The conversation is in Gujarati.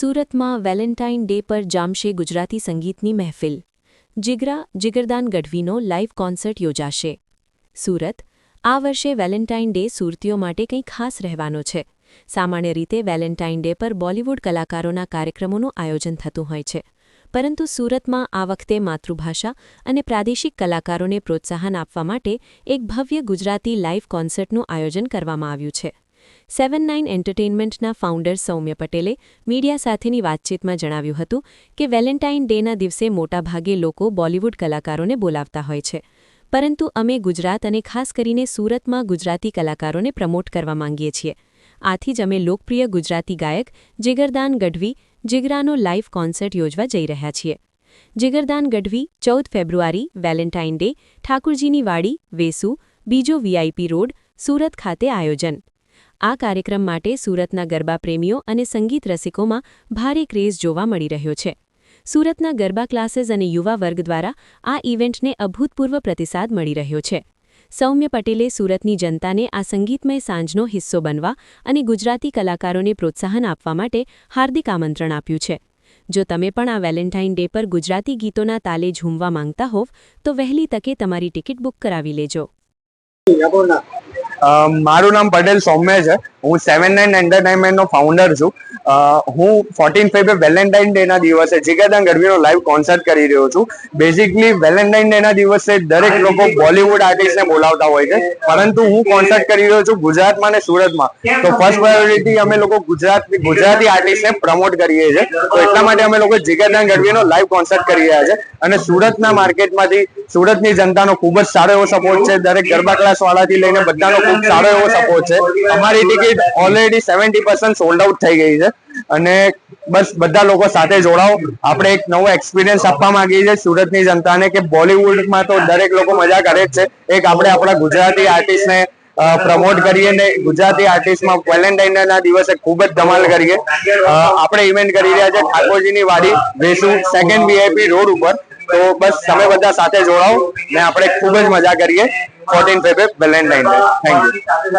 સુરતમાં વેલેન્ટાઇન ડે પર જામશે ગુજરાતી સંગીતની મહેફિલ. જિગરા જિગરદાન ગઢવીનો લાઇવ કોન્સર્ટ યોજાશે. સુરત, આ વર્ષે વેલેન્ટાઇન ડે સુરતીઓ માટે કંઈ ખાસ રહેવાનો છે. સામાન્ય રીતે વેલેન્ટાઇન ડે પર બોલિવૂડ કલાકારોના કાર્યક્રમોનું આયોજન થતું હોય છે. પરંતુ સુરતમાં આ વખતે માતૃભાષા અને પ્રાદેશિક કલાકારોને પ્રોત્સાહન આપવા માટે એક ભવ્ય ગુજરાતી લાઇવ કોન્સર્ટનું આયોજન કરવામાં આવ્યું છે. સેવન નાઇન એન્ટરટેઇનમેન્ટના ફાઉન્ડર સૌમ્ય પટેલે મીડિયા સાથેની વાતચીતમાં જણાવ્યું હતું કે વેલેન્ટાઇન ડેના દિવસે મોટાભાગે લોકો બોલિવૂડ કલાકારોને બોલાવતા હોય છે. પરંતુ અમે ગુજરાત અને ખાસ કરીને સુરતમાં ગુજરાતી કલાકારોને પ્રમોટ કરવા માંગીએ છીએ. આથી જ અમે લોકપ્રિય ગુજરાતી ગાયક જિગરદાન ગઢવી જિગરાનો લાઇવ કોન્સર્ટ યોજવા જઈ રહ્યા છીએ. જિગરદાન ગઢવી ચૌદ ફેબ્રુઆરી વેલેન્ટાઇન ડે, ઠાકુરજીની વાડી, વેસુ, બીજો વીઆઈપી રોડ, સુરત ખાતે આયોજન. આ કાર્યક્રમ માટે સુરતના ગરબા પ્રેમીઓ અને સંગીત રસિકોમાં ભારે ક્રેઝ જોવા મળી રહ્યો છે. સુરતના ગરબા ક્લાસીસ અને યુવા વર્ગ દ્વારા આ ઇવેન્ટને અભૂતપૂર્વ પ્રતિસાદ મળી રહ્યો છે. સૌમ્ય પટેલે સુરતની જનતાને આ સંગીતમય સાંજનો હિસ્સો બનવા અને ગુજરાતી કલાકારોને પ્રોત્સાહન આપવા માટે હાર્દિક આમંત્રણ આપ્યું છે. જો તમે પણ આ વેલેન્ટાઇન ડે પર ગુજરાતી ગીતોના તાલે ઝૂમવા માંગતા હોવ, તો વહેલી તકે તમારી ટિકિટ બુક કરાવી લેજો. મારું નામ પટેલ સૌમ્ય છે. હું સેવન નાઇન એન્ટરટેનમેન્ટનો ફાઉન્ડર છું. હું ફોર્ટીન ફેબ્રુઆરી વેલેન્ટાઇન ડેના દિવસે જીગાદાન ગઢવીનો લાઈવ કોન્સર્ટ કરી રહ્યો છું. બેઝિકલી વેલેન્ટાઇન ડે ના દિવસે દરેક લોકો બોલિવૂડ આર્ટિસ્ટને બોલાવતા હોય છે. પરંતુ હું કોન્સર્ટ કરી રહ્યો છું ગુજરાતમાં અને સુરતમાં. તો ફર્સ્ટ પ્રાયોરિટી અમે લોકો ગુજરાત ગુજરાતી આર્ટિસ્ટને પ્રમોટ કરીએ છીએ. તો એટલા માટે અમે લોકો જીગાદાન ગઢવીનો લાઈવ કોન્સર્ટ કરી રહ્યા છે. અને સુરતના માર્કેટમાંથી સુરતની જનતાનો ખૂબ જ સારો એવો સપોર્ટ છે. દરેક ગરબા ક્લાસ વાળાથી લઈને બધાનો ખૂબ સારો એવો સપોર્ટ છે. અમારી ticket already seventy percent sold out થઈ ગઈ છે. અને બસ બધા લોકો સાથે જોડાઓ. આપણે એક નવો એક્સપિરિયન્સ આપવા માંગીએ છીએ સુરતની જનતાને કે બોલિવૂડમાં તો દરેક લોકો મજા કરે જ છે. એક આપણે આપણા ગુજરાતી આર્ટિસ્ટને પ્રમોટ કરીએ ને ગુજરાતી આર્ટિસ્ટમાં વેલેન્ટાઇન ના દિવસે ખૂબ જ ધમાલ કરીએ. આપણે ઇવેન્ટ કરી રહ્યા છે ઠાકોરજીની વાડી, વેસુ સેકન્ડ વીઆઈપી રોડ ઉપર. તો બસ તમે બધા સાથે જોડાઓ ને આપણે ખૂબ જ મજા કરીએ. Fourteen February Valentine day thank you